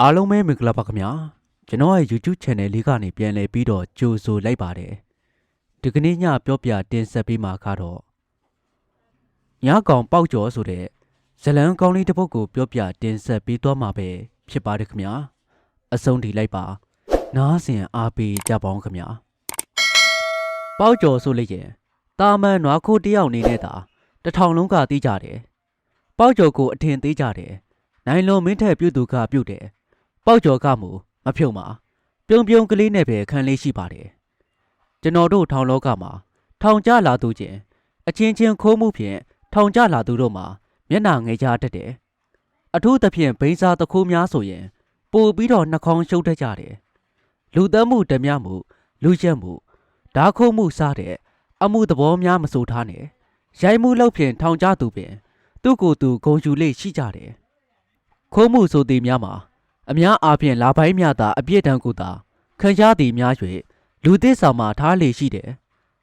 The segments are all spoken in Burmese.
အားလုံးပဲမင်္ဂလာပါခင်ဗျာကျွန်တော်ရဲ့ YouTube Channel လေးကနေပြန်လည်ပြီးတော့ကြိုဆိုလိုက်ပါတယ်ဒီကနေ့ညပြောပြတင်ဆက်ပေးမှာကတော့ညကောင်ပေါက်ကျော်ဆိုတဲ့ဇလန်းကောင်းလေးတစ်ပုဒ်ကိုပြောပြတင်ဆက်ပေးသွားမှာပဲဖြစ်ပါတယ်ခင်ဗျာအဆုံးထိလိုက်ပါ နားဆင်အားပေးကြပါအောင်ခင်ဗျာပေါက်ကျော်ဆိုလိုက်ရင်တာမန်နွားခိုးတယောက်အနေနဲ့သာတစ်ထောင်လုံးကတီးကြတယ်ပေါက်ကျော်ကိုအထင်သေးကြတယ်နိုင်လွန်မင်းထက်ပြုတ်သူကပြုတ်တယ် ပေါက်ကျော်ကမူမဖြုံပါပြုံပြုံကလေးနဲ့ပဲခံလေးရှိပါတယ်ကျွန်တော်တို့ထောင်လောကမှာထောင်ကြလာသူချင်းအချင်းချင်းခိုးမှုဖြင့်ထောင်ကြလာသူတို့မှာမျက်နှာငယ်ကြတတ်တယ်အထူးသဖြင့်ဘိန်းစားတခိုးများဆိုရင်ပို့ပြီးတော့နှာခေါင်းရှုပ်တတ်ကြတယ်လူသက်မှုဓမြမှု လူရက်မှုဓာခိုးမှုစတဲ့အမှုသဘောများမဆိုထားနဲ့ရိုက်မှုလောက်ဖြင့်ထောင်ကြသူပင် သူ့ကိုယ်သူဂုံယူလေးရှိကြတယ်ခိုးမှုဆိုသည်များမှာ အများအားဖြင့်လာပိုင်းမြတာအပြည့်တန်းကိုသာခံရသည်များ၍လူသစ်ဆောင်မှာထားလေရှိတယ်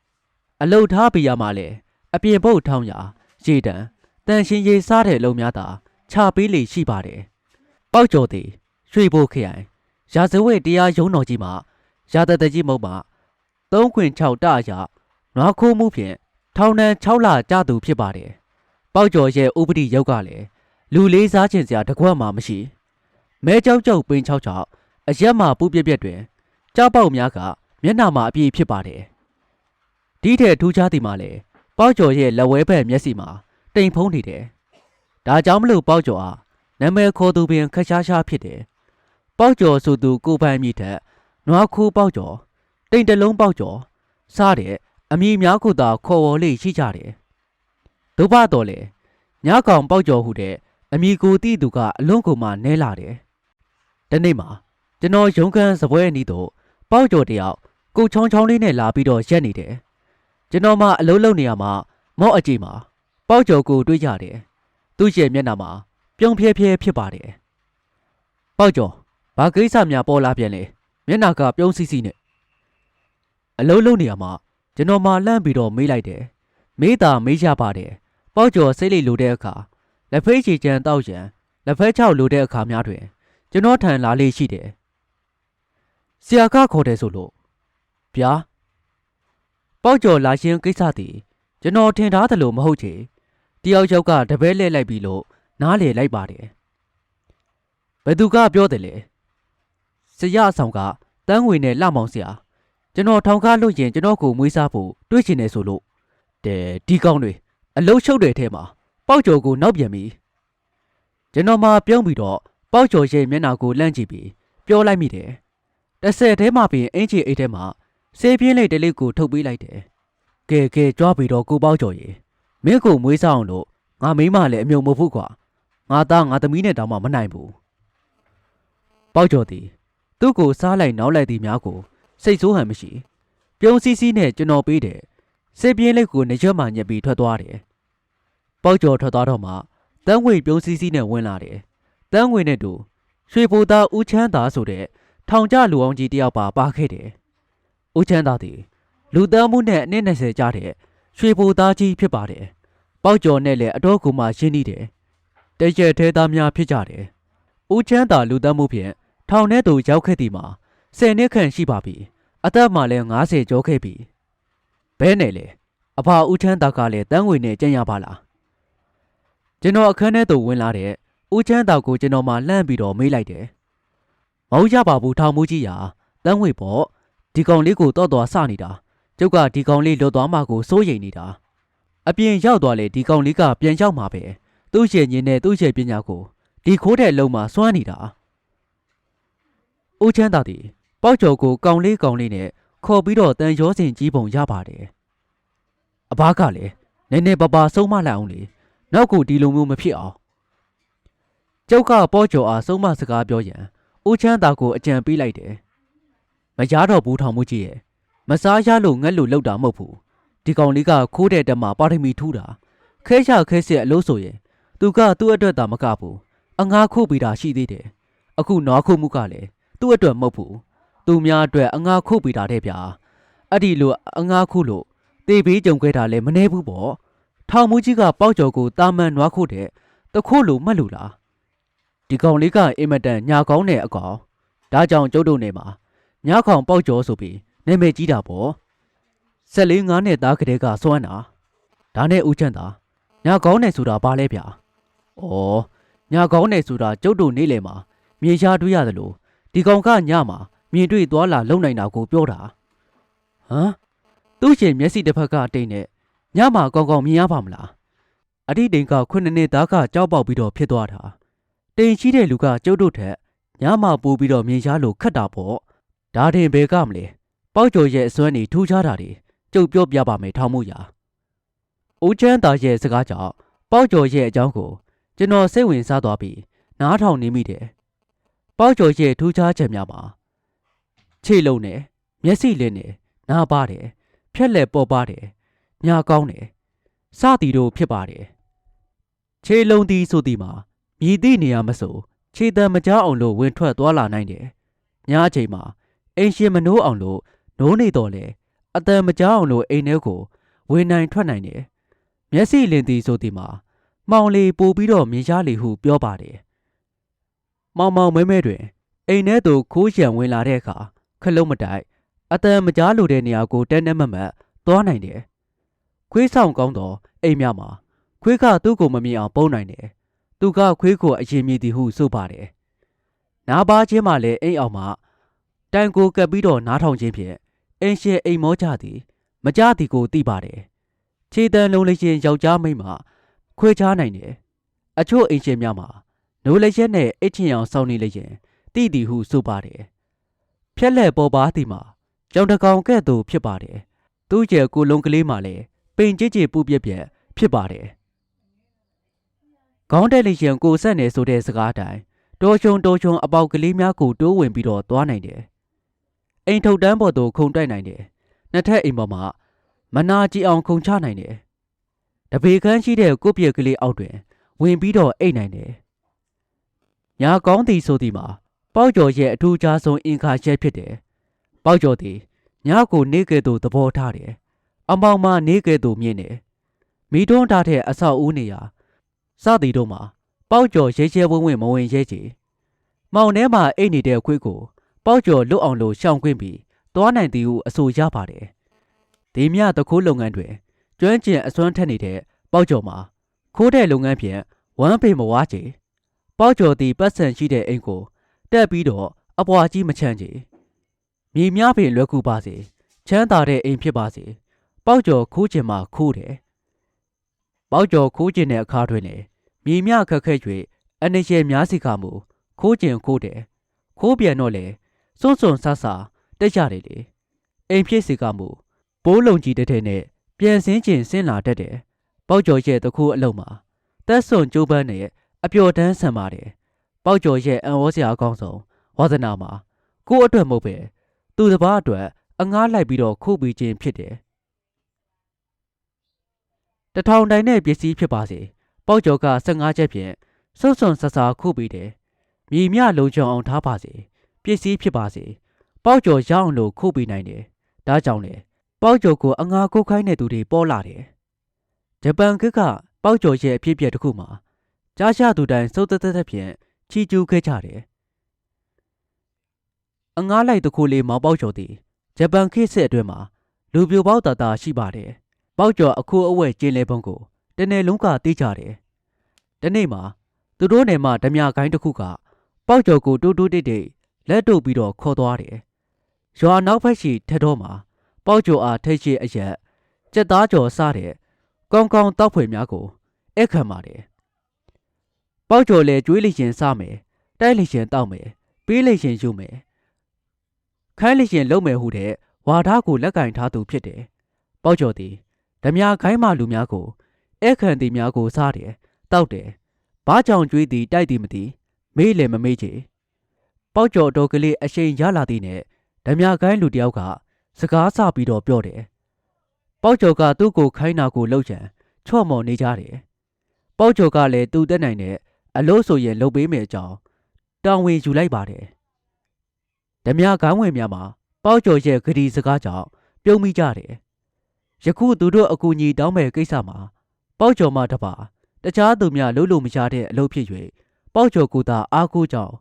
။အလုတ်ထားပြရမှာလေအပြင်ဘုတ်ထောင်းရာရေတံတန်ရှင်ရေစားတဲ့အလုံးများသာခြာပေးလေရှိပါတယ်။ပေါက်ကျော်သည်ရွှေဘိုခရိုင်ရာဇဝတ်တရားရုံးတော်ကြီးမှာရာတတကြီးမုံမှာ3ခွင်6တအရနွားခိုးမှုဖြင့်ထောင်ဒဏ်6လကြာသူဖြစ်ပါတယ်။ပေါက်ကျော်ရဲ့ဥပဒေရုပ်ကလည်းလူလေးစားခြင်းစရာတကွက်မှမရှိ။ မဲကြောက်ကြောက်ပင်းချောက်ချောက်အရက်မှာပူပြက်ပြက်တွင်ကြောက်ပေါက်များကမျက်နှာမှာအပြည့်ဖြစ်ပါတယ်။ဒီတဲ့ထူးခြားသည်မှာလည်းပေါက်ကျော်ရဲ့လက်ဝဲဘက်မျက်စိမှာတိမ်ဖုံးနေတယ်။ဒါကြောင့်မလို့ပေါက်ကျော်အားနာမည်ခေါ်သူပင်ခက်ရှားရှားဖြစ်တယ်။ပေါက်ကျော်ဆိုသူကိုပိုင်မြစ်ထက်နွားခိုးပေါက်ကျော်တိမ်တလုံးပေါက်ကျော်စားတဲ့အမည်များကိုသာခေါ်ဝေါ်လေးရှိကြတယ်။ဒုဗတော်လေညကောင်ပေါက်ကျော်ဟုတဲ့အမည်ကိုတိသူကအလွန်ကိုမှနဲလာတယ်။ တနေ့မှာကျွန်တော်ရုံးခန်းစပွဲအနီးသို့ပေါက်ကျော်တယောက်ကိုချောင်းချောင်းလေးနဲ့လာပြီးတော့ရက်နေတယ်ကျွန်တော်မှအလုံးလုံးနေရမှာမော့အကြည့်မှာပေါက်ကျော်ကိုတွေးကြတယ်သူ့ရဲ့မျက်နှာမှာပြုံးဖျဲဖျဲဖြစ်ပါတယ်ပေါက်ကျော်ဘာကိစ္စများပေါ်လာပြန်လဲမျက်နှာကပြုံးစီစီနဲ့အလုံးလုံးနေရမှာကျွန်တော်မှလှမ်းပြီးတော့မေးလိုက်တယ်မေးတာမေးရပါတယ်ပေါက်ကျော်စိတ်လိတ်လိုတဲ့အခါလက်ဖေးချီချန်တောက်ရန်လက်ဖက်ချောက်လိုတဲ့အခါများတွင် ကျွန်တော်ထံလာလေးရှိတယ်။ဆရာကခေါ်တယ်ဆိုလို့ဗျာပေါက်ကျော်လာရှင်ကိစ္စတည်ကျွန်တော်ထင်ထားသလိုမဟုတ်ချေတယောက်ယောက်ကတပည့်လှည့်လိုက်ပြီလို့နားလေလိုက်ပါတယ်။ဘယ်သူကပြောတယ်လဲ။ဆရာအဆောင်ကတန်းငွေနဲ့လှမောင်ဆရာကျွန်တော်ထောင်ကားလို့ရင်ကျွန်တော်ကိုမွေးစားဖို့တွေးချင်နေဆိုလို့တဲ့ဒီကောင်းတွေအလုံးရှုပ်တဲ့ထဲမှာပေါက်ကျော်ကိုနောက်ပြန်ပြီ။ကျွန်တော်မှပြုံးပြီးတော့ ပေါက်ကျော်ရဲ့မျက်နှာကိုလှမ်းကြည့်ပြီးပြောလိုက်မိတယ်။တစ်ဆက်ထဲမှာပင်အင်ချီအိတ်ထဲမှာဆေးပြင်းလေးတစ်လေးကိုထုတ်ပေးလိုက်တယ်။ကဲကဲကြွားပြီးတော့ကိုပေါက်ကျော်ရေမင်းကိုမွေးစားအောင်လို့ငါမိမလည်းအမြုံမဟုတ်ဘူးကွာ။ငါသားငါသမီးနဲ့တောင်မှမနိုင်ဘူး။ပေါက်ကျော်သည်သူ့ကိုစားလိုက်နောက်လိုက်သည်များကိုစိတ်ဆိုးဟန်မရှိ။ပြုံးစီးစီးနဲ့ကျွန်တော်ပေးတယ်။ဆေးပြင်းလေးကိုနေရွက်မှညက်ပြီးထွက်သွားတယ်။ပေါက်ကျော်ထွက်သွားတော့မှတန်းဝေပြုံးစီးစီးနဲ့ဝင်လာတယ်။ တန်းငွေနဲ့တူရွှေဘိုသားဦးချမ်းသာဆိုတဲ့ထောင်ကျလူအောင်ကြီးတယောက်ပါပါခဲ့တယ်။ဦးချမ်းသာသည်လူတန်းမှုနဲ့အနည်း20ကျတဲ့ရွှေဘိုသားကြီးဖြစ်ပါတယ်။ပေါက်ကျော်နဲ့လည်းအတော်ကူမှရှင်းနေတယ်။တရက်သေးသားများဖြစ်ကြတယ်။ဦးချမ်းသာလူတန်းမှုဖြင့်ထောင်ထဲသို့ရောက်ခဲ့သည်မှာ10နှစ်ခန့်ရှိပါပြီ။အသက်မှလည်း90ကျော်ခဲ့ပြီ။ဘဲနဲ့လေအဖဦးချမ်းသာကလည်းတန်းငွေနဲ့ကြံ့ရပါလား။ကျွန်တော်အခန်းထဲသို့ဝင်လာတဲ့ ဦးချမ်းသာကိုကျွန်တော်မှလှမ်းပြီးတော့မေးလိုက်တယ်။မဟုတ်ရပါဘူးထောင်မှုကြီးရာတန်းဝေပေါ့ဒီကောင်လေးကိုတော့တော်စနေတာကျုပ်ကဒီကောင်လေးလွတ်သွားမှကိုစိုးရိမ်နေတာအပြင်ရောက်သွားလေဒီကောင်လေးကပြန်ရောက်မှာပဲသူ့ရဲ့ညင်နဲ့သူ့ရဲ့ပညာကိုဒီခိုးတဲ့လုံမှာစွမ်းနေတာဦးချမ်းသာသည်ပေါက်ကျော်ကိုကောင်လေးကောင်လေးနဲ့ခေါ်ပြီးတော့တန်ရောစင်ကြီးပုံရပါတယ်အဘကလည်းနည်းနည်းပါးပါဆုံးမလိုက်အောင်လေနောက်ကိုဒီလိုမျိုးမဖြစ်အောင် ကျုပ်ကပေါ်ကျော်အားဆုံးမစကားပြောရန်ဦးချမ်းသာကိုအကြံပေးလိုက်တယ်။မရတော့ဘူးထောင်မှုကြီးရဲ့မစားရလို့ငက်လို့လောက်တာမဟုတ်ဘူး။ဒီကောင်လေးကခိုးတဲ့တက်မှာပါရမီထူးတာခဲချခဲစစ်အလို့ဆိုရင်သူကသူ့အတွက်သာမကဘူးအငါခိုးပြီးတာရှိသေးတယ်။အခုနွားခိုးမှုကလည်းသူ့အတွက်မဟုတ်ဘူး။သူများအတွက်အငါခိုးပြီးတာတဲ့ဗျာ။အဲ့ဒီလိုအငါခိုးလို့တေးဘေးကြုံခဲ့တာလည်းမနှဲဘူးပေါ့။ထောင်မှုကြီးကပေါက်ကျော်ကိုတာမန်နွားခိုးတဲ့တခိုးလို့မှတ်လို့လား။ ဒဒီကောင်လေးကအင်မတန်ညာကောင်းတဲ့အကောင်ဒါကြောင့်ကျုပ်တို့နေမှာညာခေါင်ပေါက်ကျော်ဆိုပြီးနာမည်ကြီးတာပေါ့ဆက်လေးငါးနှစ်သားကလေးကစွမ်းတာဒါနဲ့ဦးချမ်းသာညာကောင်းနေဆိုတာဘာလဲဗျာဩညာကောင်းနေဆိုတာကျုပ်တို့နေလေမှာမြေရှားတွေ့ရတယ်လို့ဒီကောင်ကညမှာမြင်တွေ့သွားလာလုံနိုင်တာကိုပြောတာဟမ်သူ့ရှင်မျက်စိတစ်ဖက်ကတိတ်နဲ့ညမှာကောင်းကောင်းမြင်ရပါမလားအတိတ်တိန်ကခုနှစ်နှစ်သားကကြောက်ပေါက်ပြီးတော့ဖြစ်သွားတာ တိန်ရှိတဲ့လူကကျုပ်တို့ထက်ညမှာပိုးပြီးတော့မြင်ရှားလို့ခတ်တာပေါ့ဒါတင်ဘယ်ကမလဲပေါက်ကျော်ရဲ့အစွမ်းနေထူးခြားတာတွေကျုပ်ပြောပြပါမယ်ထောင်မှုရာဦးချမ်းသာရဲ့စကားကြောင့်ပေါက်ကျော်ရဲ့အကြောင်းကိုကျွန်တော်စိတ်ဝင်စားသွားပြီးနားထောင်နေမိတယ်ပေါက်ကျော်ရဲ့ထူးခြားချက်များမှာခြေလုံးနဲ့မျက်စိလင်းနဲ့နားပါတယ်ဖြက်လက်ပေါ်ပါတယ်ညာကောင်းတယ်စသည်တို့ဖြစ်ပါတယ်ခြေလုံးသည်ဆိုသည်မှာ မြည်သည့်နေရာမဆိုခြေတံမကြားအောင်လို့ဝင်ထွက်သွားလာနိုင်တယ်ညအချိန်မှာအိမ်ရှင်မနိုးအောင်လို့နိုးနေတော့လေအတန်မကြားအောင်လို့အိမ်ထဲကိုဝင်နိုင်ထွက်နိုင်တယ်မျက်စိလင်းသည်ဆိုသည်မှာမှောင်လေပို့ပြီးတော့မြင်ရှားလေဟုပြောပါတယ်မောင်မောင်မဲမဲတွင်အိမ်ထဲသို့ခိုးရံဝင်လာတဲ့အခါခလုံးမတိုက်အတန်မကြားလိုတဲ့နေရာကိုတဲနဲမမတ်သွားနိုင်တယ်ခွေးဆောင်ကောင်းတော့အိမ်များမှာခွေးကသူ့ကိုမမြင်အောင်ပုံနိုင်တယ် သူကခွေးကိုအရင်မြည်သည်ဟုဆိုပါတယ်နားပါချင်းမှလည်းအိမ်အောင်မှတန်ကိုကပ်ပြီးတော့နားထောင်ခြင်းဖြင့်အင်းရှင်အိမ်မောကြသည် မကြသည်ကိုသိပါတယ်ခြေတန်လုံးလေးရှင်ယောက်ျားမိန်းမခွေးချားနိုင်တယ်အချို့အိမ်ရှင်များမှာနိုးလက်ရက်နဲ့အိတ်ချင်အောင်စောင်းနေလျင်တိသည်ဟုဆိုပါတယ်ဖြက်လက်ပေါ်ပါသည်မှာကြောင်တကောင်ကဲ့သို့ဖြစ်ပါတယ်သူ့ရဲ့ကိုလုံးကလေးမှလည်းပိန်ကြစ်ကြစ်ပူပြက်ပြက်ဖြစ်ပါတယ် ခေါင်းတက်လျင်ကိုဆက်နေဆိုတဲ့စကားတိုင်းတော်ချုံတော်ချုံအပေါက်ကလေးများကိုတိုးဝင်ပြီးတော့သွားနိုင်တယ်အိမ်ထုတ်တန်းပေါ်သို့ခုန်တိုက်နိုင်တယ်နှစ်ထပ်အိမ်ပေါ်မှာမနာကြည့်အောင်ခုန်ချနိုင်တယ်တပေခန်းရှိတဲ့ကိုပြက်ကလေးအောက်တွင် ဝင်ပြီးတော့အိတ်နိုင်တယ်ညာကောင်းသည်ဆိုသည်မှာပေါက်ကျော်ရဲ့အထူးခြားဆုံးအင်္ဂါချက်ဖြစ်တယ်ပေါက်ကျော်သည်ညကိုနေကဲ့သို့သဘောထားတယ်အမောင်မှနေကဲ့သို့မြင်တယ်မိတွန်းထားတဲ့အဆောက်အဦနေရာ စသည်တို့မှာပေါက်ကျော်ရဲရဲဝင်းဝင်းမဝင်ရဲချေမောင်ထဲမှာအိတ်နေတဲ့ခွေးကို ပေါက်ကျော်လွတ်အောင်လို့ရှောင်ခွင့်ပြီးသွားနိုင်သည်ဟုအဆိုရပါတယ်ဒီမြတခိုးလုပ်ငန်းတွင်ကျွမ်းကျင်အစွမ်းထက်နေတဲ့ပေါက်ကျော်မှာခိုးတဲ့လုပ်ငန်းဖြင့်ဝမ်းပေမဝါချေပေါက်ကျော်သည်ပတ်စံရှိတဲ့အိမ်ကိုတက်ပြီးတော့အပွားကြီးမချမ်းချေမြေများပင်လွယ်ကူပါစေချမ်းသာတဲ့အိမ်ဖြစ်ပါစေပေါက်ကျော်ခိုးကျင်မှခိုးတယ်ပေါက်ကျော်ခိုးကျင်တဲ့အခါတွင်လေ မြေမြခက်ခဲ၍အနေရှယ်များစီကမူခိုးကျင်ခိုးတယ်ခိုးပြန်တော့လေစွန့်စွန့်ဆဆတက်ရတယ်လေအိမ်ဖြစ်စီကမူပိုးလုံကြီးတဲ့တဲ့နဲ့ပြန်စင်းကျင်ဆင်းလာတတ်တယ်ပေါက်ကျော်ရဲ့တခုအလုံးမှာတက်စွန်ကျိုးပန်းနဲ့အပျော်တန်းဆန်ပါတယ်ပေါက်ကျော်ရဲ့အံဝေါ်စရာအကောင်းဆုံးဝါသနာမှာကို့အတွက်မဟုတ်ပဲသူတစ်ပါးအတွက်အငားလိုက်ပြီးတော့ခုပြီးခြင်းဖြစ်တယ်တထောင်တိုင်နဲ့ပစ္စည်းဖြစ်ပါစေ ပေါက်ကျော်က15ချက်ဖြင့်စွန့်စွန့်ဆဆခုပြီးတယ်မြေမြလုံခြုံအောင်ထားပါစေပစ္စည်းဖြစ်ပါစေပေါက်ကျော်ရအောင်လို့ခုပြီးနိုင်တယ်ဒါကြောင့်လေပေါက်ကျော်ကိုအငားကိုခိုင်းတဲ့သူတွေပေါ်လာတယ်ဂျပန်ကကပေါက်ကျော်ရဲ့အဖြစ်အပျက်တစ်ခုမှာကြားရှသူတိုင်းစိုးသက်သက်ဖြင့်ချီကျူးခဲ့ကြတယ်အငားလိုက်တစ်ခုလေးမောင်ပေါက်ကျော်သည်ဂျပန်ခေတ်ဆက်အတွင်းမှာလူပြိုပေါက်တာတာရှိပါတယ်ပေါက်ကျော်အခုအဝဲကျင်းလဲပုံကိုတနေ့လုံးကသိကြတယ်။ ဒီနေ့မှာသူတို့နယ်မှာဓမြကိုင်းတစ်ခုကပေါက်ကျော်ကိုတိုးတိုးတိတ်တိတ်လက်တို့ပြီးတော့ခေါ်သွားတယ်။ရွာနောက်ဘက်ရှိထက်တော်မှာပေါက်ကျော်အားထိတ်ရှိအရက်ကြက်သားကျော်စားတဲ့ကောင်းကောင်းတောက်ဖွယ်များကိုအခခံပါတယ်။ပေါက်ကျော်လည်းကျွေးလိရှင်စားမယ်။တိုက်လိရှင်တောက်မယ်။ပေးလိရှင်ယူမယ်။ခိုင်းလိရှင်လုံးမယ်ဟုတဲ့ဝါသားကိုလက်ကင်ထားသူဖြစ်တယ်။ပေါက်ကျော်သည်ဓမြခိုင်းမှလူများကိုအခန့်တီများကိုစားတယ် တောက်တယ်ဘာကြောင့်ကြွေးသည်တိုက်သည်မသိမေးလည်းမမေးချေပေါက်ကျော်တော်ကလေးအရှိန်ရလာသည်နဲ့ဓမြခိုင်းလူတယောက်ကစကားဆပြီးတော့ပြောတယ်ပေါက်ကျော်ကသူ့ကိုခိုင်းတာကိုလှုပ်ချံချော့မော်နေကြတယ်ပေါက်ကျော်ကလည်းသူ့တက်နိုင်တဲ့အလို့ဆိုရင်လှုပ်ပေးမယ်အကြောင်းတောင်းဝင်ယူလိုက်ပါတယ်ဓမြခိုင်းဝင်များမှာပေါက်ကျော်ရဲ့ဂရီစကားကြောင့်ပြုံးမိကြတယ်ယခုသူတို့အကူအညီတောင်းမဲ့ကိစ္စမှာပေါက်ကျော်မှတပါ တခြားသူများလုံးလို့မရတဲ့အလုပ်ဖြစ်၍ပေါက်ကျော်ကိုသာအားကိုးကြောင်း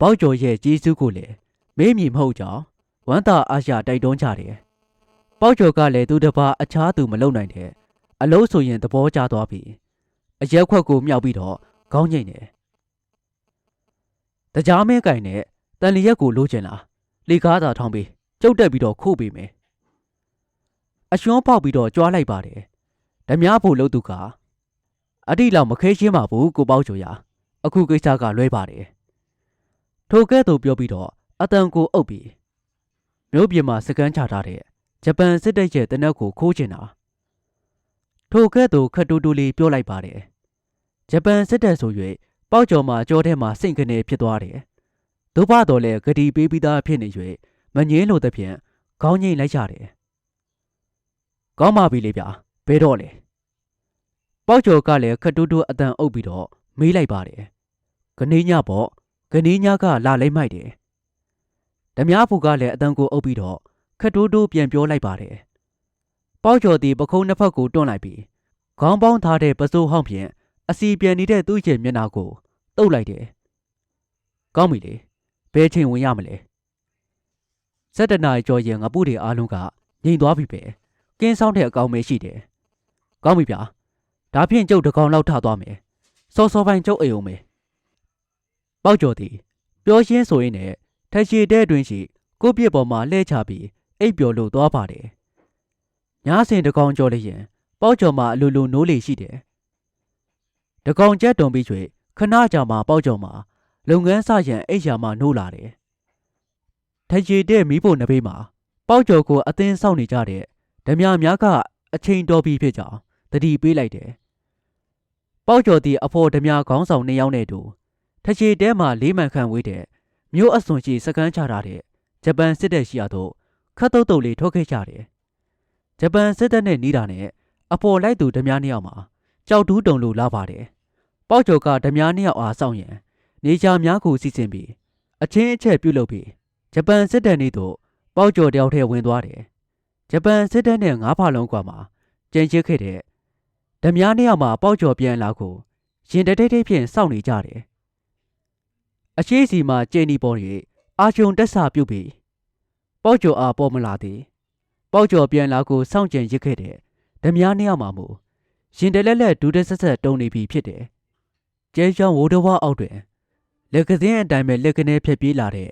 ပေါက်ကျော်ရဲ့ကြီးစုကိုလည်းမေးမြည်မဟုတ်ကြောင်းဝမ်းသာအားရတိုက်တွန်းကြတယ်။ပေါက်ကျော်ကလည်းသူတစ်ပါးအခြားသူမလုံနိုင်တဲ့အလို့ဆိုရင်သဘောကျသွားပြီ။အရက်ခွက်ကိုမြောက်ပြီးတော့ခေါင်းငိမ့်တယ်။တကြားမင်းကင်နဲ့တန်လျက်ကိုလိုချင်လားလေကားသာထောင်းပြီးကျုပ်တက်ပြီးတော့ခို့ပေးမယ်။အရွှန်းပေါက်ပြီးတော့ကြွားလိုက်ပါတယ်။ဓမြဖို့လို့သူက အတိလောက်မခဲရှင်းပါဘူးကိုပေါက်ကျော်ရအခုကိစ္စကလွဲပါတယ်။ထိုကဲ့သို့ပြောပြီးတော့အတန်ကိုအုပ်ပြီးမြို့ပြင်မှာစကန်ချထားတဲ့ဂျပန်စစ်တပ်ရဲ့တနက်ကိုခိုးချင်တာထိုကဲ့သို့ခတ်တူတူလေးပြောလိုက်ပါတယ်ဂျပန်စစ်တပ်ဆို၍ပေါက်ကျော်မှာကြောထဲမှာစိတ်ကနေဖြစ်သွားတယ်ဒုဘတော်လည်းဂတိပေးပြီးသားဖြစ်နေ၍မငင်းလို့သဖြင့်ခေါင်းငိမ့်လိုက်ရတယ်ကောင်းပါပြီလေဗျာဘဲတော့လေ ပေါက်ကျော်ကလည်းခတ်တူတူအတန်အုပ်ပြီးတော့မေးလိုက်ပါတယ်ကနေညပေါ့ကနေညကလာလိုက်မိုက်တယ်ဓမြဖူကလည်းအတန်ကိုအုပ်ပြီးတော့ခတ်တိုးတိုးပြန်ပြောလိုက်ပါတယ်။ပေါက်ကျော်သည်ပခုံးနှစ်ဖက်ကိုတွန်းလိုက်ပြီးခေါင်းပေါင်းထားတဲ့ပစိုးဟောင်းဖြင့်အစီပြန်နေတဲ့သူ့ရဲ့မျက်နှာကိုတုပ်လိုက်တယ်။ကောင်းပြီလေ။ဘယ်ချိန်ဝင်ရမလဲ။စက်တနာကျော်ရင်ငါပုတွေအားလုံးကငြိမ်သွားပြီပဲ။ကင်းဆောင်တဲ့အကောင်ပဲရှိတယ်။ကောင်းပြီဗျာ။ ဒါဖြင့်ကျုပ်တကောင်လောက်ထသွားမယ်။စောစောပိုင်းကျုပ်အိမ်အောင်မယ်။ပေါက်ကျော်သည်ပြောရှင်းဆိုရင်းနဲ့ထက်ရှိတဲ့အတွင်းရှိကိုပြစ်ပေါ်မှာလှဲချပြီးအိပ်ပျော်လို့သွားပါတယ်။ညားစင်တကောင်ကြော်လိုက်ရင်ပေါက်ကျော်မှာအလိုလိုနိုးလေရှိတယ်။တကောင်ကျက်တုံပြီး၍ခဏကြာမှပေါက်ကျော်မှာလုပ်ငန်းစရန်အိပ်ရာမှနိုးလာတယ်။ထရီတဲ့မိဖို့နဘေးမှာပေါက်ကျော်ကိုအသင်းဆောက်နေကြတဲ့ဓမြများကအချိန်တော်ပြီးဖြစ်ကြောင်းတတိပေးလိုက်တယ်။ ပေါက်ကျော်သည်အဖော်ဓမြခေါင်းဆောင်နှစ်ယောက်နဲ့တူထရီတဲမှာလေးမှန်ခန့်ဝေးတဲ့မြို့အစွန်ရှိစကန်းချထားတဲ့ဂျပန်စစ်တပ်ရှိရာသို့ခတ်တုတ်တုတ်လေးထုတ်ခဲ့ကြတယ်။ဂျပန်စစ်တပ်နဲ့နီးတာနဲ့အပေါ်လိုက်သူဓမြနှစ်ယောက်မှာကြောက်တူးတုံလို့လာပါတယ်။ပေါက်ကျော်ကဓမြနှစ်ယောက်အားစောင့်ရင်နေချာများကိုစီစဉ်ပြီးအချင်းအချက်ပြုတ်လုပ်ပြီးဂျပန်စစ်တပ်နေသို့ပေါက်ကျော်တယောက်ထဲဝင်သွားတယ်။ဂျပန်စစ်တပ်နဲ့ငါးဖာလုံးကွာမှာကျန်ချစ်ခဲ့တဲ့ ဓမြနှစ်ယောက်မှာပေါက်ကျော်ပြန်လာကိုရင်တတိတ်တိတ်ဖြင့်စောင့်နေကြတယ်။အရှိစီမှာကျင်းဒီပေါ်၍အာချုံတက်ဆပြုတ်ပြီးပေါက်ကျော်အားပေါ်မလာသည်ပေါက်ကျော်ပြန်လာကိုစောင့်ကြံရစ်ခဲ့တဲ့ဓမြနှစ်ယောက်မှမူရင်တလက်လက်ဒူးတက်ဆက်ဆက်တုံနေပြီဖြစ်တယ်ကျဲချောင်းဝိုးတော်ဝအောက်တွင်လက်ကစင်းအတိုင်းပဲလက်ကနေဖြက်ပြေးလာတဲ့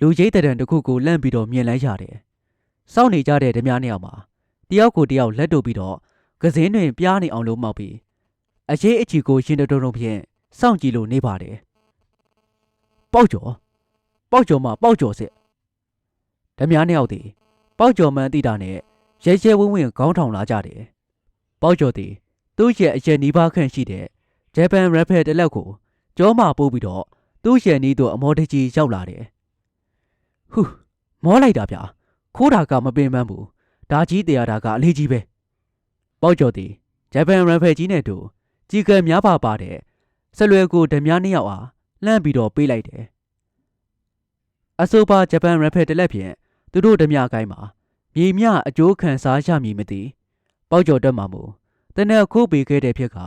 လူကြီးတရံတစ်ခုကိုလန့်ပြီးတော့မြင်လိုက်ရတယ်စောင့်နေကြတဲ့ဓမြနှစ်ယောက်မှာတယောက်ကိုတယောက်လက်တို့ပြီးတော့ ကစင်းတွင်ပြားနေအောင်လို့မောက်ပြီးအရေးအချီကိုရှင်တုံတုံဖြင့်စောင့်ကြည့်လို့နေပါတယ်ပေါက်ကျော်ပေါက်ကျော်မှာပေါက်ကျော်စစ်ဓမြနှစ်ယောက်သည်ပေါက်ကျော်မှန်းသိတာနဲ့ရဲရဲဝင်းဝင်းခေါင်းထောင်လာကြတယ်ပေါက်ကျော်သည်သူ့ရဲ့အရဲ့နီးပါးခန့်ရှိတဲ့ဂျပန်ရဖယ်တလက်ကိုကြောမှပို့ပြီးတော့သူ့ရဲ့နီးသို့အမောတကြီးရောက်လာတယ်ဟူးမောလိုက်တာဗျာခိုးတာကမပင်ပန်းဘူးဒါကြီးတရားတာကအလေးကြီးပဲ ပေါက်ကျော်သည်ဂျပန်ရဖယ်ကြီးနဲ့တူကြီးကံများပါပါတဲ့ဆက်လွယ်ကိုဓမြနှစ်ယောက်အားလှမ်းပြီးတော့ပေးလိုက်တယ်အဆိုပါဂျပန်ရဖယ်တလက်ဖြင့်သူတို့ဓမြကိုင်းမှာမြေမြအကျိုးခံစားရမည်မသိပေါက်ကျော်တက်မှာမူတနက်ခိုးပေးခဲ့တဲ့ဖြစ်က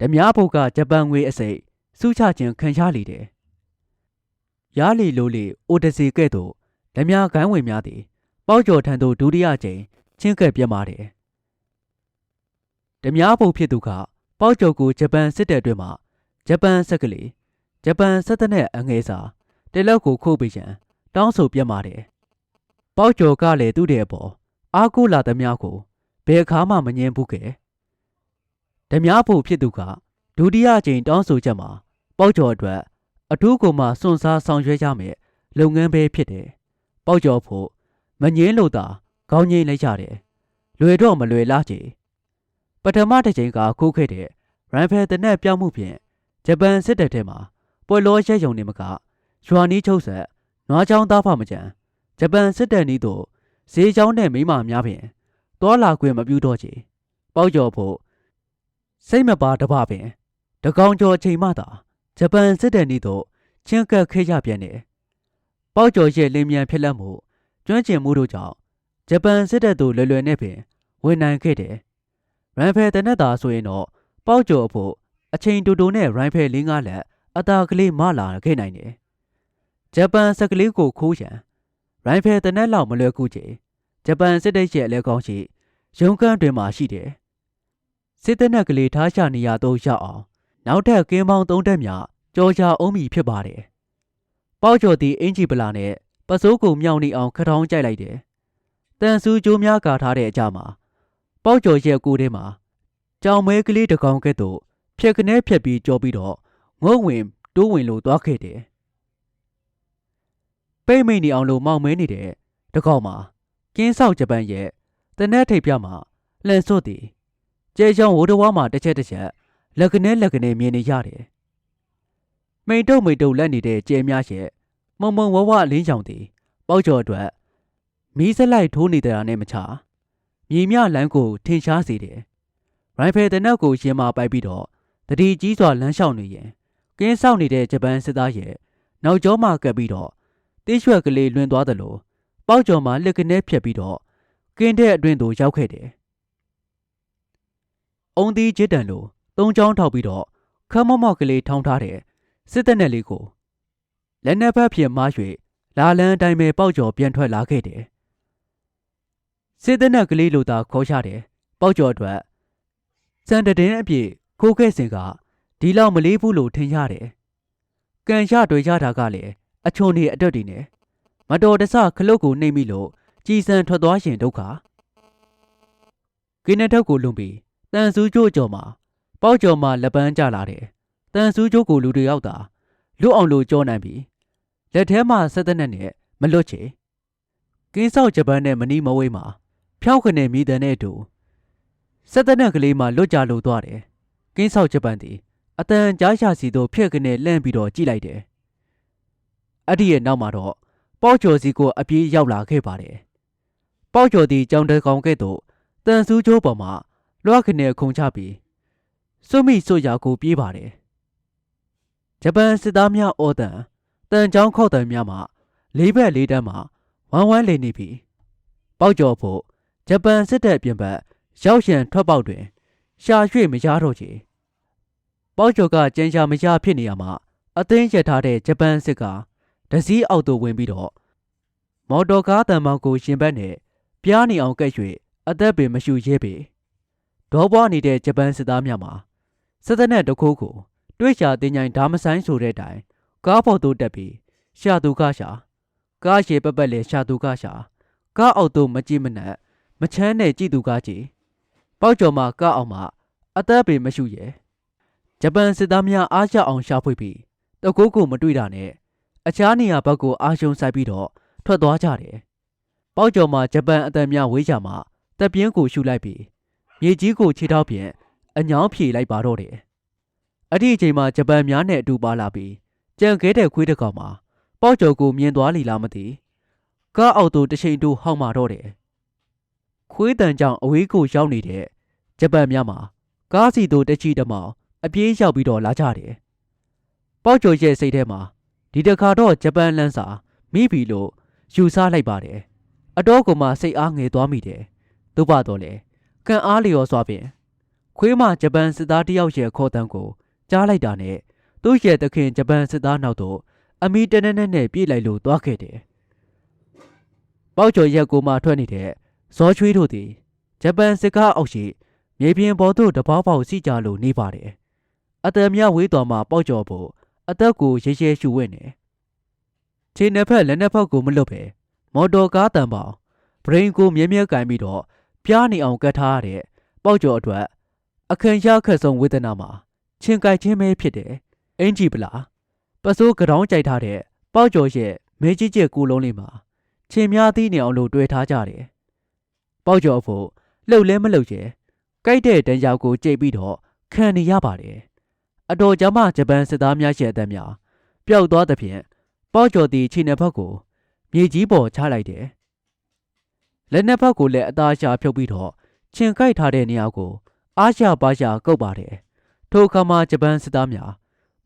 ဓမြဘုတ်ကဂျပန်ငွေအစိတ်စုချခြင်းခံရလေတယ်ရလီလိုလီအိုတစီကဲ့သို့ဓမြကိုင်းဝင်များသည် ပေါက်ကျော်ထံသို့ဒုတိယကြိမ်ချင်းကပ်ပြတ်มาတယ် ဓမြဘုတ်ဖြစ်သူကပေါက်ကျော်ကိုဂျပန်စစ်တပ်အတွင်းမှာဂျပန်စက်ကလေးဂျပန်စစ်တပ်နဲ့အငယ်စာတဲလောက်ကိုခိုးပေးရန်တောင်းဆိုပြတ်ပါတယ်။ပေါက်ကျော်ကလည်းသူ့တဲ့အပေါ်အားကိုးလာသမျှကိုဘယ်အခါမှမငြင်းဘူးကဲ။ဓမြဖို့ဖြစ်သူကဒုတိယကြိမ်တောင်းဆိုချက်မှာပေါက်ကျော်အတွက်အထူးကိုမှစွန့်စားဆောင်ရွက်ရမယ်လုပ်ငန်းပဲဖြစ်တယ်။ပေါက်ကျော်ဖို့မငြင်းလို့သာခေါင်းငိမ့်လိုက်ရတယ်။လွယ်တော့မလွယ်လားကြီး။ ပထမတစ်ချိန်ကခိုးခဲ့တဲ့ရန်ဖယ်တနက်ပြောင်းမှုဖြင့်ဂျပန်စစ်တပ်ထဲမှာပွဲလောရဲယုံနေမကရွာနီးချုပ်ဆက်နွားချောင်းသားဖမကြံဂျပန်စစ်တပ်နီးသို့ဈေးချောင်းနဲ့မိမများဖြင့်တောလာခွင့်မပြုတော့ချေပေါက်ကျော်ဖို့စိတ်မပါတပပင်တကောင်ကျော်အချိန်မှသာဂျပန်စစ်တပ်နီးသို့ချင်းကပ်ခေကြပြန်တယ်ပေါက်ကျော်ရဲ့လင်းမြန်ဖြစ်လက်မှုကျွမ်းကျင်မှုတို့ကြောင့်ဂျပန်စစ်တပ်သို့လွယ်လွယ်နဲ့ပင်ဝင်နိုင်ခဲ့တယ် ရန်ဖယ်တနက်တာဆိုရင်တော့ပေါက်ကျော်ဖို့အချိန်တူတူနဲ့ရိုင်းဖယ်လင်းကားလက်အသာကလေးမလာခဲ့နိုင်တယ်ဂျပန်စက်ကလေးကိုခိုးရန်ရိုင်ဖယ်တနက်လောက်မလွယ်ကူချေဂျပန်စစ်တပ်ရဲ့အလဲကောင်းရှိရုံးခန်းတွင်မှရှိတယ်စစ်တပ်နက်ကလေးထားချနေရတော့ရောက်အောင်နောက်ထပ်ကင်းပေါင်းသုံးတက်မြကြော်ချအုံးမီဖြစ်ပါတယ်ပေါက်ကျော်သည်အင်ဂျီပလာနဲ့ပစိုးကိုမြောင်နေအောင်ခထောင်းကြိုက်လိုက်တယ်တန်ဆူကြိုးများကာထားတဲ့အကြမှာ ပေါက်ကျော်ရဲ့ကိုယ်ထဲမှာကြောင်မဲကလေးတစ်ကောင်ကဲ့သို့ဖြက်ကနေဖြက်ပြီးကြောပြီးတော့ငုံဝင်တိုးဝင်လို့သွားခဲ့တယ်ပိတ်မိန်နေအောင်လို့မောင်မဲနေတဲ့တကောင်မှာကင်းဆောက်ဂျပန်ရဲ့တနက်ထိပ်ပြမှာလှန်စွတ်သည်ကျဲချောင်းဝိုးတဝါမှာတစ်ချက်တစ်ချက်လက်ကနေလက်ကနေမြင်နေရတယ်မိန်တုတ်မိန်တုတ်လက်နေတဲ့ကျဲများရဲ့မုံမုံဝဝအလင်းချောင်သည် ပေါက်ကျော်အတွက်မီးစလိုက်ထိုးနေတာနဲ့မချ မြေမြလမ်းကိုထင်ရှားစေတယ်ရိုင်ဖယ်တနက်ကိုရင်မာပိုက်ပြီးတော့တတိကြီးစွာလမ်းလျှောက်နေရင်ကင်းဆောက်နေတဲ့ဂျပန်စစ်သားရဲ့နောက်ကျောမှကပ်ပြီးတော့တိရွှက်ကလေးလွင်သွားသလိုပေါက်ကျော်မှာလက်ကနေဖြတ်ပြီးတော့ကင်းတဲ့အတွင်းသို့ရောက်ခဲ့တယ်။အုံသီးချစ်တန်လိုသုံးချောင်းထောက်ပြီးတော့ခမမော့ကလေးထောင်းထားတဲ့စစ်တပ်နဲ့လေးကိုလက်နက်ဖက်ဖြင့်မား၍လာလန်းအတိုင်းပဲပေါက်ကျော်ပြန်ထွက်လာခဲ့တယ်။ စစ်တပ်နဲ့ကလေးလိုသာခေါ်ချတယ်ပေါက်ကျော်အတွက်စံတည်င်းအပြည့်ခိုးခဲ့စဉ်ကဒီလောက်မလေးဘူးလို့ထင်ရတယ်။ကန်ရတွေရတာကလည်းအချုံနေအတွက်တည်နေမတော်တဆခလုတ်ကိုနှိမ့်မိလို့ကြည်စံထွက်သွားရှင်ဒုက္ခကိနတက်ကိုလွန်ပြီးတန်ဆူးကျိုးကြော်မှာပေါက်ကြော်မှာလက်ပန်းကျလာတယ်။တန်ဆူးကျိုးကိုလူတွေရောက်တာလွတ်အောင်လို့ကြောနိုင်ပြီ။လက်ထဲမှာဆက်သက်နဲ့မလွတ်ချေကင်းဆောက်ဂျပန်နဲ့မနီမဝေးမှာ ဖြောက်ခနဲ့မိတန်နဲ့အတူဆက်သက်နဲ့ကလေးမှလွတ်ကြလို့သွားတယ်။ကင်းဆောက်ဂျပန်သည်အတန်ကြားရှာစီတို့ဖြက်ကနေလှမ်းပြီးတော့ကြည့်လိုက်တယ်။အဲ့ဒီရဲ့နောက်မှာတော့ပေါက်ကျော်စီကိုအပြေးရောက်လာခဲ့ပါတယ်။ပေါက်ကျော်သည်ကြောင်တကောင်ကဲ့သို့တန်ဆူးကျိုးပေါ်မှာလွှတ်ခနဲ့ခုန်ချပြီးစွမိစွရာကိုပြေးပါတယ်။ဂျပန်စစ်သားများအော်တန်တန်ချောင်းခောက်တန်များမှာလေးဘက်လေးတန်းမှာဝမ်းဝမ်းလေနေပြီ။ပေါက်ကျော်ဖို့ ဂျပန်စစ်တပ်ပြင်ပရောက်ရန်ထွက်ပေါက်တွင် ရှာရွှေ့မရတော့ချေ။ပေါက်ကျော်ကကြမ်းရှာမရဖြစ်နေရမှာအသိရထားတဲ့ဂျပန်စစ်ကဒစည်းအောက်သို့ဝင်ပြီးတော့မော်တော်ကားတံမောင်ကိုရှင်ဘက်နဲ့ပြားနေအောင်ကဲ့၍အသက်ပင်မရှူရဲပေဒေါပွားနေတဲ့ဂျပန်စစ်သားများမှာစစ်တပ်နဲ့တခိုးကိုတွေ့ရှာတင်ញိုင်ဓာမဆိုင်ဆိုတဲ့တိုင်ကားပေါ်သို့တက်ပြီးရှာသူကရှာကားရှည်ပပက်လေရှာသူကရှာကားအောက်သို့မကြည့်မနှက် မချမ်းနဲ့ကြည့်သူကကြည့်ပေါက်ကျော်မှာကားအောင်မှာအသက်ပင်မရှူရဲဂျပန်စစ်သားများအားရအောင်ရှာဖွေပြီးတကိုးကိုမတွေ့တာနဲ့အခြားနေရာဘက်ကိုအာရှုံဆိုင်ပြီးတော့ထွက်သွားကြတယ်။ပေါက်ကျော်မှာဂျပန်အတန်များဝေးကြမှာတပ်ပြင်းကိုရှူလိုက်ပြီးမြေကြီးကိုခြေထောက်ဖြင့်အညောင်းဖြေလိုက်ပါတော့တယ်။အဲ့ဒီအချိန်မှာဂျပန်များနဲ့အတူပါလာပြီးကြံခဲတဲ့ခွေးတစ်ကောင်မှာပေါက်ကျော်ကိုမြင်သွားလိလားမသိ။ကားအောက်သို့တစ်ချိန်တူဟောက်မာတော့တယ်။ ခွေးတန်ကြောင့်အဝေးကိုရောက်နေတဲ့ဂျပန်များမှာကားစီတို့တချီတမောင်အပြေးရောက်ပြီးတော့လာကြတယ်။ပေါက်ကျော်ရဲ့စိတ်ထဲမှာဒီတခါတော့ဂျပန်လန်းစာမိပြီလို့ယူဆလိုက်ပါတယ်အတော်ကမှစိတ်အားငယ်သွားမိတယ်သို့ပါတော့လေကံအားလျော်စွာဖြင့်ခွေးမဂျပန်စစ်သားတယောက်ရဲ့ခေါ်တန်းကိုကြားလိုက်တာနဲ့သူ့ရဲ့သခင်ဂျပန်စစ်သားနောက်သို့အမီတနက်နဲ့နဲ့ပြေးလိုက်လို့သွားခဲ့တယ်ပေါက်ကျော်ရက်ကိုမှထွက်နေတဲ့ ဇောချွေးတို့သည်ဂျပန်စစ်ကားအောက်ရှိမြေပြင်ပေါ်သို့တပေါက်ပေါက်စီကြလို့နေပါတယ်အတံမြဝေးတော်မှာပေါက်ကျော်ဖို့အသက်ကိုရဲရဲရှူဝင့်နေခြေနှစ်ဖက်လက်နှစ်ဖက်ကိုမလွတ်ပဲမော်တော်ကားတံပေါင်ဘရိန်ကိုမြဲမြဲကင်ပြီးတော့ပြားနေအောင်ကတ်ထားရတဲ့ပေါက်ကျော်အတွက်အခန့်ရခက်ဆုံးဝေဒနာမှာချင်းကြိုက်ချင်းပဲဖြစ်တယ်အင်ကြီးပလားပစိုးကတောင်းကြိုက်ထားတဲ့ပေါက်ကျော်ရဲ့မဲကြီးကျက်ကူလုံးလေးမှာချင်းများသီးနေအောင်လို့တွေ့ထားကြတယ် ပေါက်ကျော်ဖို့လှုပ်လဲမလှုပ်ရဲကြိုက်တဲ့တန်ရောက်ကိုကြိတ်ပြီးတော့ခံနေရပါတယ်အတော်ကြမ်းဂျပန်စစ်သားများရဲ့အသက်များပျောက်သွားသဖြင့်ပေါကျော်သည်ခြေနှစ်ဖက်ကိုမြေကြီးပေါ်ချလိုက်တယ်။လက်နှစ်ဖက်ကိုလည်းအသားရှာဖြုတ်ပြီးတော့ခြင်ကိုက်ထားတဲ့နေရာကိုအားရှာပါရှာကုတ်ပါတယ်။ထိုအခါမှာဂျပန်စစ်သားများ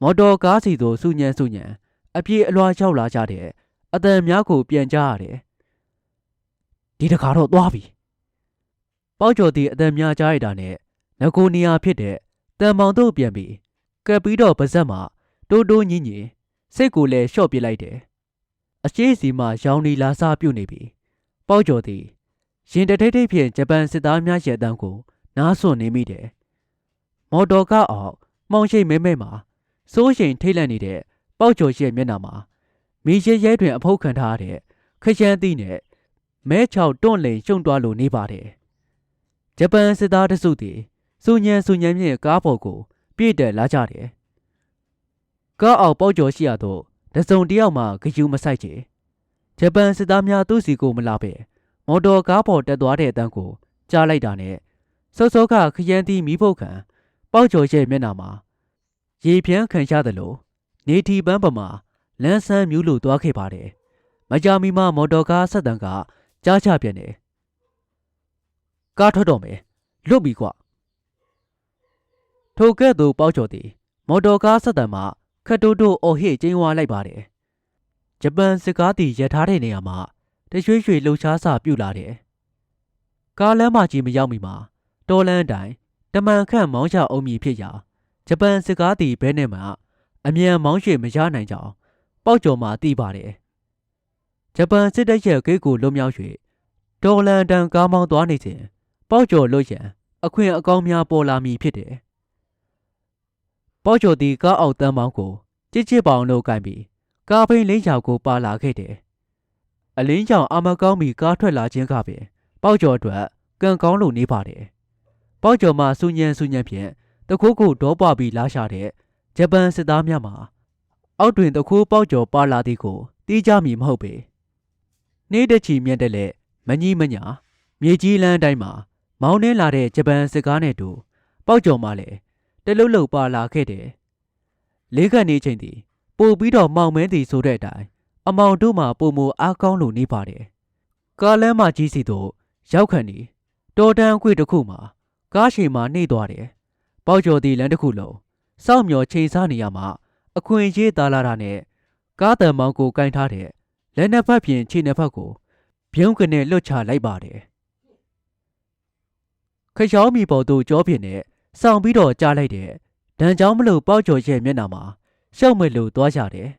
မော်တော်ကားစီသို့စုညံစုညံအပြေးအလွှာရောက်လာကြတဲ့အတန်များကိုပြန်ကြားရတယ်။ဒီတခါတော့သွားပြီ။ ပေါကျော်သည်အတန်များကြားရတာနဲ့ငကိုနေရာဖြစ်တဲ့တန်မောင်တို့ပြန်ပြီးကပ်ပြီးတော့ပါဇက်မှာတိုးတိုးညင်းညင်းစိတ်ကိုလည်းလျှော့ပစ်လိုက်တယ်အရှိစီမှရောင်နီလာစားပြုတ်နေပြီပေါက်ကျော်သည်ရင်တထိတ်ထိတ်ဖြင့်ဂျပန်စစ်သားများရဲ့အတန်းကိုနားစွန့်နေမိတယ်မော်တော်ကားအောင်မှောင်ရှိတ်မဲမဲမှာစိုးရှိန်ထိတ်လန့်နေတဲ့ပေါက်ကျော်ရဲ့မျက်နှာမှာမီရဲရဲတွင်အဖုတ်ခံထားတဲ့ခရမ်းသီးနဲ့မဲချောက်တွန့်လိန်ရှုံသွားလိုနေပါတယ် ဂျပန်စစ်သားတစုသည်စူညံစူညံဖြင့်ကားပေါ်ကို ပြည့်တက်လာကြတယ်ကားအောင်ပေါက်ကျော်ရှိရသောတစုံတစ်ယောက်မှဂယူမဆိုင်ချေဂျပန်စစ်သားများသူ့စီကိုမလာပဲမော်တော်ကားပေါ်တက်သွားတဲ့အတန်းကိုကြားလိုက်တာနဲ့စောစောကခရမ်းသီးမီးဖုတ်ခံပေါက်ကျော်ရဲ့မျက်နှာမှာရေဖြန်းခံရသလိုနေထီပန်းပမာလန်းဆန်းမြူးလို့သွားခဲ့ပါတယ်မကြာမီမှမော်တော်ကားဆက်တန်ကကြားချပြန်တယ် ကားထွက်တော့မယ်လွတ်ပြီကွထိုကဲ့သို့ပေါက်ကျော်သည်မော်တော်ကားဆက်တန်မှခတ်တိုးတိုးအော်ဟစ်ကျင်းဝါလိုက်ပါတယ်ဂျပန်စစ်ကားသည်ရထားတဲ့နေရာမှာတရွှေ့ရွှေ့လှုပ်ရှားစာပြုတ်လာတယ်ကားလမ်းမကြီးမရောက်မီမှာတော်လန်းတိုင်တမန်ခန့်မောင်းချအောင်မည်ဖြစ်ရာဂျပန်စစ်ကားသည်ဘဲနဲ့မှအမြန်မောင်းရွှေ့မရနိုင်ကြောင်းပေါက်ကျော်မှသိပါတယ်ဂျပန်စစ်တပ်ရဲ့ဂိတ်ကိုလွတ်မြောက်၍တော်လန်တန်ကားမောင်းသွားနေစဉ် ပေါက်ကျော်လွတ်ရန်အခွင့်အကောင်းများပေါ်လာမည်ဖြစ်တယ်ပေါက်ကျော်သည်ကားအောက်တန်းမောင်းကိုကြစ်ချစ်ပေါင်လို့ကင်ပြီးကားဖိန်းလင်းချောင်ကိုပါလာခဲ့တယ်အလင်းချောင်အာမကောင်းမီကားထွက်လာခြင်းကပင်ပေါက်ကျော်အတွက်ကံကောင်းလို့နေပါတယ်ပေါက်ကျော်မှစူညံစူညံဖြင့်တခိုးကိုဒေါပွားပြီးလာရှာတဲ့ဂျပန်စစ်သားများမှာအောက်တွင်တခိုးပေါက်ကျော်ပါလာသည်ကိုတီးကြမည်မဟုတ်ပေနှေးတချီမြင့်တက်လက်မကြီးမညာမြေကြီးလန်းတိုင်းမှာ မောင်းနှင်းလာတဲ့ဂျပန်စစ်ကားနဲ့တူပေါက်ကျော်မှလည်းတလုတ်လုတ်ပါလာခဲ့တယ်လေးခန့်နေချိန်သည်ပို့ပြီးတော့မောင်မဲသည်ဆိုတဲ့အတိုင်းအမောင်တို့မှပုံမအားကောင်းလို့နေပါတယ်ကားလမ်းမကြီးစီသို့ရောက်ခန့်နေတော်တန်းခွေတစ်ခုမှာကားရှိမှနှိမ့်သွားတယ်ပေါက်ကျော်သည်လမ်းတစ်ခုလုံးစောင့်မျှော်ချိန်ဆနေရမှအခွင့်အရေးသားလာတာနဲ့ကားတံမောင်းကိုကင်ထားတဲ့လက်နှစ်ဖက်ဖြင့်ခြေနှစ်ဖက်ကိုပြုံးကနေလွတ်ချလိုက်ပါတယ် ခရောင်းမီပေါ်သို့ကြောပြင်းနဲ့စောင့်ပြီးတော့ကြားလိုက်တဲ့ဒဏ်ကြောင်းမလို့ပေါက်ကျော်ရဲ့မျက်နှာမှာရှုပ်မဲ့လို့သွားကြတယ်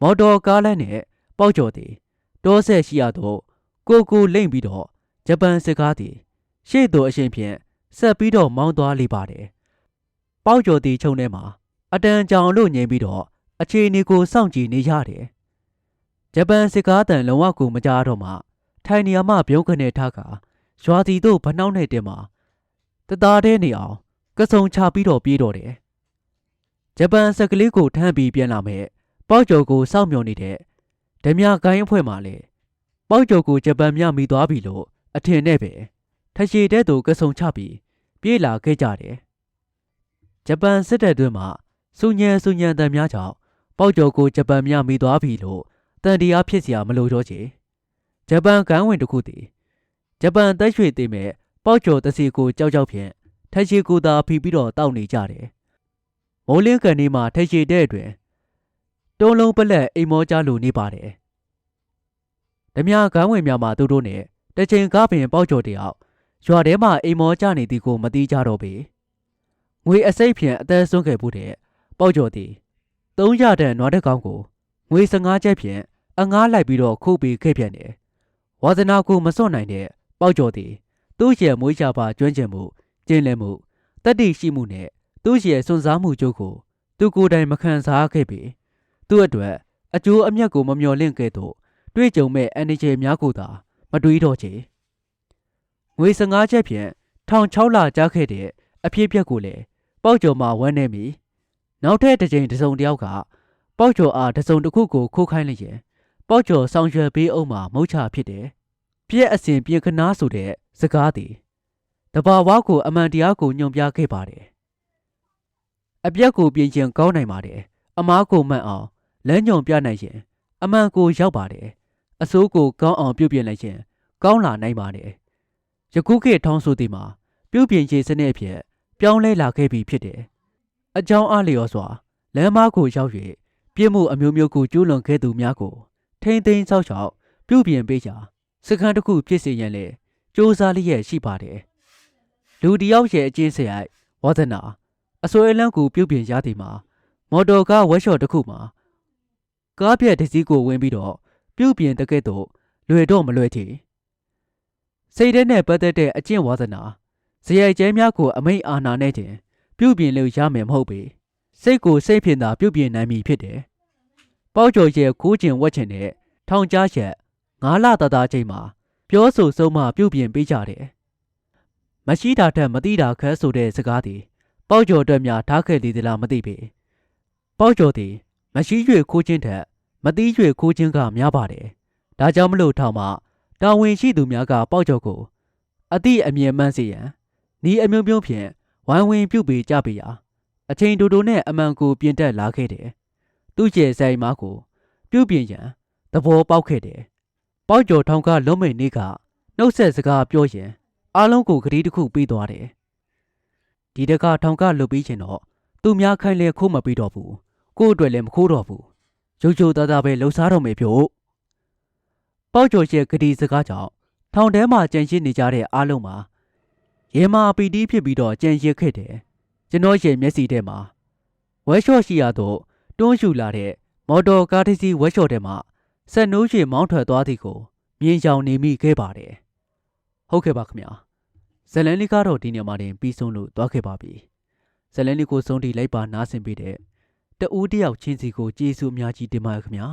မော်တော်ကားလမ်းနဲ့ပေါက်ကျော်သည်တောဆက်ရှိရသောကိုကိုလိမ့်ပြီးတော့ဂျပန်စစ်ကားသည်ရှေ့သို့အရှင်ဖြင့်ဆက်ပြီးတော့မောင်းသွားလိပါတယ်ပေါက်ကျော်သည်ခြုံထဲမှာအတန်ကြောင်လို့ငြိမ်ပြီးတော့အခြေအနေကိုစောင့်ကြည့်နေရတယ်ဂျပန်စစ်ကားတန်လုံးဝကိုမကြားတော့မှထိုင်နေရာမှပြုံးခနဲ့ထားက ရွာတီတို့ဗနှောက်နဲ့တင်မှာတသားတဲ့နေအောင်ကစုံချပြီးတော့ပြေးတော့တယ်ဂျပန်ဆက်ကလေးကိုထမ်းပြီးပြန်လာမဲ့ပေါ့ကျော်ကိုစောင့်မျှော်နေတဲ့ဓမြကိုင်းအဖွဲ့မှလည်းပေါ့ကျော်ကိုဂျပန်မြမိသွားပြီလို့အထင်နဲ့ပဲထရှည်တဲ့သူကစုံချပြီးပြေးလာခဲ့ကြတယ်ဂျပန်စစ်တပ်တွင်းမှာစုညံစုညံတန်များကြောင့်ပေါ့ကျော်ကိုဂျပန်မြမိသွားပြီလို့တန်တရားဖြစ်စရာမလိုတော့ချေဂျပန်ကံဝင်တစ်ခုတည်း ဂျပန်တက်ရွှေသိမဲ့ပေါက်ကျော်တစီကိုကြောက်ကြောက်ဖြင့်ထရှိကိုသာဖိပြီးတော့တောက်နေကြတယ်မိုးလင်းကန်ဒီမှာထရှိတဲ့အတွင်တုံးလုံးပလက်အိမ်မောကြလို့နေပါတယ်ဓမြကမ်းဝင်များမှာသူတို့နဲ့တချိန်ကားပင်ပေါက်ကျော်တယောက်ရွာထဲမှာအိမ်မောကြနေသည်ကိုမသိကြတော့ပေငွေအစိတ်ဖြင့်အသက်ဆုံးခဲ့မှုတဲ့ပေါက်ကျော်သည်300တန်နွားတစ်ကောင်ကိုငွေ15ကျပ်ဖြင့်အငားလိုက်ပြီးတော့ခုတ်ပြီးခဲ့ပြန်တယ်ဝါသနာကိုမစွန့်နိုင်တဲ့ ပေါက်ကျော်သည်သူ့ရဲ့မွေးချပါကျွမ်းကျင်မှုကျင်းလည်မှုတတ္တိရှိမှုနဲ့သူ့ရဲ့စွန့်စားမှုကြိုးကိုသူကိုယ်တိုင်မခံစားခဲ့ပေသူ့အတွက်အကျိုးအမြတ်ကိုမမျှော်လင့်ခဲ့တော့တွေ့ကြုံမဲ့အန်ဒီဂျေများကိုသာမတွေးတော့ချေငွေ15ချက်ဖြင့်ထောင်6လကြားခဲ့တဲ့အဖြစ်ပြက်ကိုလည်းပေါက်ကျော်မှဝမ်းနေပြီနောက်ထပ်တစ်ကြိမ်တစုံတစ်ယောက်ကပေါက်ကျော်အားတစုံတစ်ခုကိုခိုးခိုင်းလိုက်ရင်ပေါက်ကျော်ဆောင်ရွက်ပေးအောင်မှမုတ်ချဖြစ်တယ် ပြက်အစဉ်ပြင်ခနာဆိုတဲ့စကားသည်တဘာဝကိုအမှန်တရားကိုညွန်ပြခဲ့ပါတယ်အပြက်ကိုပြင်ချင်ကောင်းနိုင်ပါတယ်အမားကိုမှန်အောင်လမ်းညွန်ပြနိုင်ရင်အမှန်ကိုရောက်ပါတယ်အစိုးကိုကောင်းအောင်ပြုပြင်လိုက်ရင်ကောင်းလာနိုင်ပါတယ်ယခုခေတ်ထောင်းဆိုသည်မှာပြုပြင်ခြေစနစ်အဖြစ်ပြောင်းလဲလာခဲ့ပြီဖြစ်တယ်အကြောင်းအလျော်စွာလမ်းမကိုရောက်၍ပြစ်မှုအမျိုးမျိုးကိုကျူးလွန်ခဲ့သူများကိုထိမ့်သိမ်းဆောက်ရှောက်ပြုပြင်ပေးရာ စခန်းတစ်ခုဖြစ်စေရန်လေစ조사လျက်ရှိပါတယ်လူတယောက်ရဲ့အကျင့်စရိုက်ဝါသနာအစွဲလန်းကိုပြုပြင်ရသည်မှာမော်တော်ကားဝက်ရှော့တစ်ခုမှာကားပြက်တစ်စီးကိုဝင်ပြီးတော့ပြုတ်ပြင်တကဲ့သို့လွယ်တော့မလွယ်ချေစိတ်ထဲနဲ့ပတ်သက်တဲ့အကျင့်ဝါသနာဇယိုက်ကျဲများကိုအမိတ်အာဏာနဲ့တင်ပြုတ်ပြင်လို့ရမယ်မဟုတ်ပေစိတ်ကိုစိတ်ဖြင့်သာပြုတ်ပြင်နိုင်မည်ဖြစ်တယ်ပေါက်ကျော်ရဲ့ခိုးကျင်ဝက်ချင်တဲ့ထောင်ကြားရက် ငါးလတာတာချိန်မှာပြောဆိုဆုံးမပြုတ်ပြင်ပေးကြတယ်မရှိတာထက်မတိတာခက်ဆိုတဲ့စကားသည်ပေါက်ကျော်အတွက်များထားခဲ့သည်သလားမသိပေပေါက်ကျော်သည်မရှိ၍ခိုးခြင်းထက်မတိ၍ခိုးခြင်းကများပါတယ်ဒါကြောင့်မလို့ထောင်မှတာဝန်ရှိသူများကပေါက်ကျော်ကိုအတိအမြင်မှန်းစေရန်ဤအမျိုးမျိုးဖြင့်ဝိုင်းဝန်းပြုတ်ပေးကြပေရာအချိန်တူတူနဲ့အမှန်ကိုပြင်တက်လာခဲ့တယ်သူ့ကျဲဆိုင်မားကိုပြုတ်ပြင်ရန်သဘောပေါက်ခဲ့တယ် ပေါက်ကျော်ထောင်ကလုံးမိန်နေကနှုတ်ဆက်စကားပြောရင်အားလုံးကိုဂရီးတစ်ခုပေးသွားတယ်ဒီတကထောင်ကလွတ်ပြီးချင်တော့သူများခိုင်းလဲခိုးမပြီးတော့ဘူးကို့အတွက်လည်းမခိုးတော့ဘူးရုပ်ချိုသားသားပဲလှူစားတော့မယ်ဖြို့ပေါက်ကျော်ရဲ့ဂရီးစကားကြောင့်ထောင်ထဲမှာကြံရှိနေကြတဲ့အားလုံးမှာရေမာပီတီးဖြစ်ပြီးတော့ကြံရစ်ခဲ့တယ်ကျွန်တော်ရဲ့မျက်စိထဲမှာဝဲလျှော့ရှိရတော့တွန်းရှူလာတဲ့မော်တော်ကားတစ်စီးဝဲလျှော့ထဲမှာ ဆက်နိုးရွှေမောင်းထွက်သွားသည်ကိုမြင်ကြောင်နေမိခဲ့ပါတယ်ဟုတ်ကဲ့ပါခင်ဗျာဇလန်လေးကတော့ဒီနေရာမှာတင်ပြီးဆုံးလို့သွားခဲ့ပါပြီဇလန်လေးကိုဆုံးထိလိုက်ပါနားဆင်ပေးတဲ့တဦးတယောက်ချင်းစီကိုကျေးဇူးအများကြီးတင်ပါတယ်ခင်ဗျာ